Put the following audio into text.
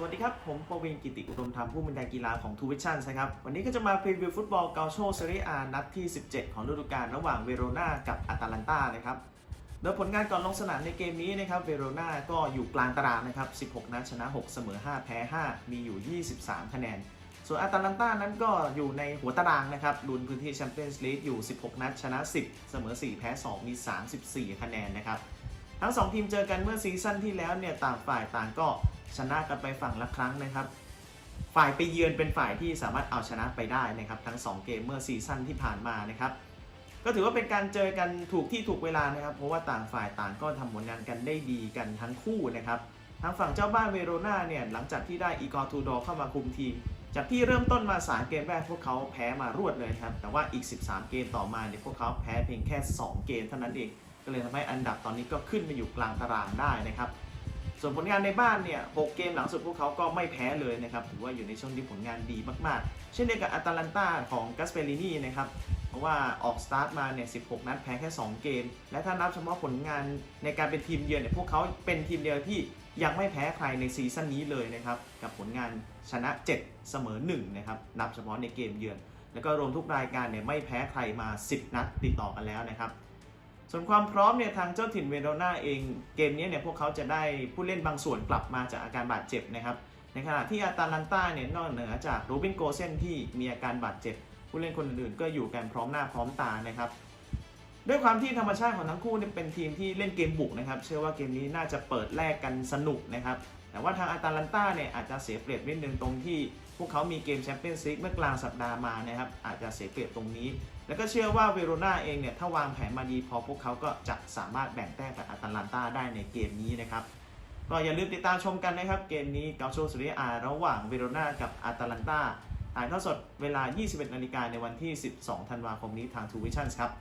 สวัสดีครับ ผมปวินกิติอุดมธรรมผู้บรรยายกีฬาของทูวิชั่นนะครับ วันนี้ก็จะมาพรีวิวฟุตบอลเกาโชเซเรียอานัดที่ 17 ของฤดูกาลระหว่างเวโรนากับอาตาลันตานะครับ โดยผลงานก่อนลงสนามในเกมนี้นะครับ เวโรนาก็อยู่กลางตารางนะครับ 16 นัดชนะ 6 เสมอ 5 แพ้ 5 มีอยู่ 23 คะแนน ส่วนอาตาลันตานั้นก็อยู่ในหัวตารางนะครับลุ้นพื้นที่แชมเปี้ยนส์ลีกอยู่ 16 นัดชนะ 10 เสมอ 4 แพ้ 2 มี 34 คะแนนนะครับ ทั้ง 2 ทีมเจอกันเมื่อซีซั่นที่แล้วเนี่ยต่างฝ่ายต่างก็ ชนะกันไปฝั่งละครั้งนะครับ ฝ่ายไปเยือนเป็นฝ่ายที่สามารถเอาชนะไปได้นะครับทั้ง 2 เกมเมื่อซีซั่นที่ผ่านมานะครับก็ถือว่าเป็นการเจอกันถูกที่ถูกเวลานะครับ เพราะว่าต่างฝ่ายต่างก็ทำผลงานกันได้ดีกันทั้งคู่นะครับทางฝั่งเจ้าบ้านเวโรนาเนี่ยหลังจากที่ได้อีกอร์ทูดอเข้ามาคุมทีม จากที่เริ่มต้นมา3เกมแรกพวกเขาแพ้มารวดเลยครับ แต่ว่าอีก 13 เกมต่อมาเนี่ยพวกเขาแพ้เพียงแค่ 2 เกมเท่านั้นเอง ก็เลยทำให้อันดับตอนนี้ก็ขึ้นมาอยู่กลางตารางได้นะครับ ส่วนผลงานในบ้านเนี่ย 6 เกมหลังสุดพวกเขาก็ไม่แพ้เลยนะครับ ถือว่าอยู่ในช่วงที่ผลงานดีมากๆ เช่นเดียวกับอาตาลันตาของกัสเปรินีนะครับ เพราะว่าออกสตาร์ทมาเนี่ย 16 นัดแพ้แค่ 2 เกม และถ้านับเฉพาะผลงานในการเป็นทีมเยือนเนี่ย พวกเขาเป็นทีมเดียวที่ยังไม่แพ้ใครในซีซั่นนี้เลยนะครับ กับผลงานชนะ 7 เสมอ 1 นะครับ นับเฉพาะในเกมเยือน แล้วก็รวมทุกรายการเนี่ยไม่แพ้ใครมา 10 นัดติดต่อกันแล้วนะครับ ส่วนความพร้อมเนี่ยทางเจ้าถิ่นเวโรนาเองเกมนี้เนี่ยพวกเขาจะได้ผู้เล่นบางส่วนกลับมาจากอาการบาดเจ็บนะครับในขณะที่อาตาลันตาเนี่ยนอกเหนือจากโรบินโกเซนที่มีอาการบาดเจ็บ ผู้เล่นคนอื่นๆก็อยู่กันพร้อมหน้าพร้อมตานะครับด้วยความที่ธรรมชาติของทั้งคู่เนี่ยเป็นทีมที่เล่นเกมบุกนะครับ เชื่อว่าเกมนี้น่าจะเปิดแลกกันสนุกนะครับ แต่ว่าทางอาตาลันตาเนี่ยอาจจะเสียเปรียบนิดนึงตรงที่พวกเขามีเกมแชมเปี้ยนส์ลีกเมื่อกลางสัปดาห์มานะครับอาจจะเสียเปรียบตรงนี้ แล้วก็เชื่อว่าเวโรนาเองเนี่ยถ้าวางแผนมาดีพอพวกเขาก็จะสามารถแบ่งแต้มกับอาตาลันตาได้ในเกมนี้นะครับก็อย่าลืมติดตามชมกันนะครับ เกมนี้เกาโชซีเรียอาระหว่างเวโรนากับอาตาลันตาถ่ายทอดสดเวลา 21นาฬิกาในวันที่ 12 ธันวาคมนี้ทางทูวิชั่นครับ